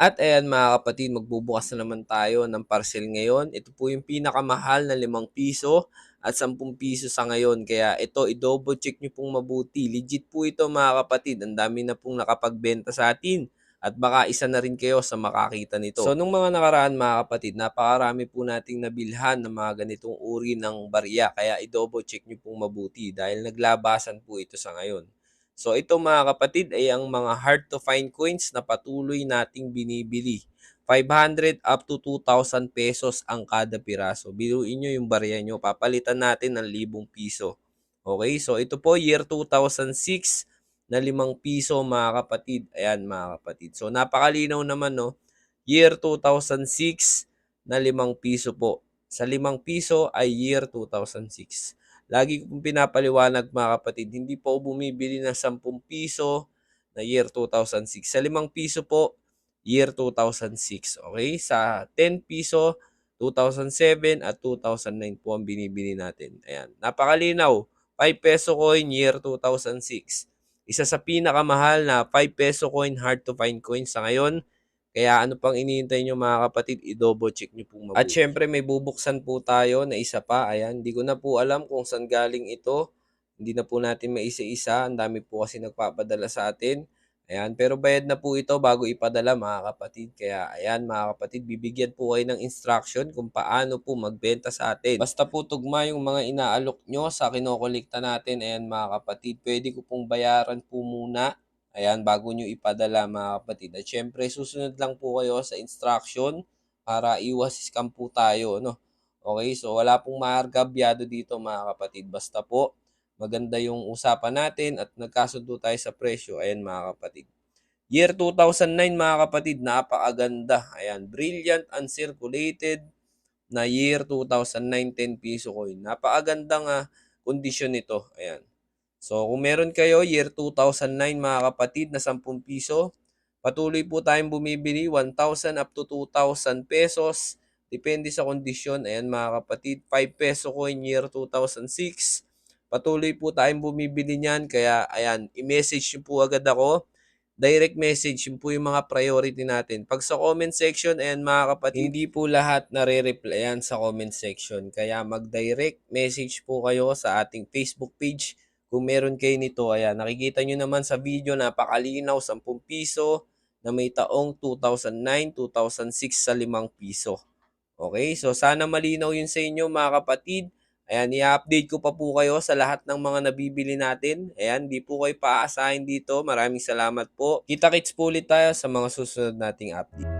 At ayan mga kapatid, magbubukas na naman tayo ng parcel ngayon. Ito po yung pinakamahal na 5 piso at 10 piso sa ngayon. Kaya ito, i-double check nyo pong mabuti. Legit po ito mga kapatid. Ang dami na pong nakapagbenta sa atin. At baka isa na rin kayo sa makakita nito. So, nung mga nakaraan mga kapatid, napakarami po nating nabilhan ng mga ganitong uri ng barya. Kaya i-double check nyo pong mabuti dahil naglabasan po ito sa ngayon. So ito mga kapatid ay ang mga hard to find coins na patuloy nating binibili. 500 up to 2,000 pesos ang kada piraso. Biruin nyo yung barya nyo. Papalitan natin ng 1,000 piso. Okay, so ito po year 2006 na 5 piso mga kapatid. Ayan mga kapatid. So napakalinaw naman no. Year 2006 na 5 piso po. Sa 5 piso ay year 2006. Lagi ko pong pinapaliwanag mga kapatid, hindi po bumibili ng 10 piso na year 2006. Sa 5 piso po, year 2006. Okay? Sa 10 piso, 2007 at 2009 po ang binibili natin. Ayan. Napakalinaw. 5 peso coin, year 2006. Isa sa pinakamahal na 5 peso coin, hard to find coin sa ngayon. Kaya ano pang iniintay nyo mga kapatid, i-double check nyo po mabuti. At syempre may bubuksan po tayo na isa pa. Ayan, hindi ko na po alam kung saan galing ito. Hindi na po natin maisa-isa. Ang dami po kasi nagpapadala sa atin. Ayan, pero bayad na po ito bago ipadala mga kapatid. Kaya ayan mga kapatid, bibigyan po kayo ng instruction kung paano po magbenta sa atin. Basta po tugma yung mga inaalok nyo sa kinokolekta natin. Ayan mga kapatid, pwede ko pong bayaran po muna Ayan, bago nyo ipadala mga kapatid. At syempre, susunod lang po kayo sa instruction para iwas scam po tayo. No? Okay, so wala pong maargabyado dito mga kapatid. Basta po, maganda yung usapan natin at nagkasundo tayo sa presyo. Ayan mga kapatid. Year 2009 mga kapatid, napakaganda. Ayan, brilliant, uncirculated na year 2009 10 piso coin. Napakagandang uh, kondisyon nito. Ayan. So, kung meron kayo, year 2009 mga kapatid na 10 piso, patuloy po tayong bumibili 1,000 up to 2,000 pesos. Depende sa kondisyon. Ayan mga kapatid, 5 peso coin year 2006. Patuloy po tayong bumibili niyan. Kaya, ayan, i-message niyo po agad ako. Direct message, yun po yung mga priority natin. Pag sa comment section, ayan mga kapatid, hindi po lahat nare-replyan sa comment section. Kaya mag-direct message po kayo sa ating Facebook page kung meron kayo nito, ayan, nakikita nyo naman sa video, napakalinaw, 10 piso na may taong 2009, 2006 sa 5 piso. Okay, so sana malinaw yun sa inyo mga kapatid. Ayan, i-update ko pa po kayo sa lahat ng mga nabibili natin. Ayan, di po kayo paaasahin dito. Maraming salamat po. Kita-kits po ulit tayo sa mga susunod nating update.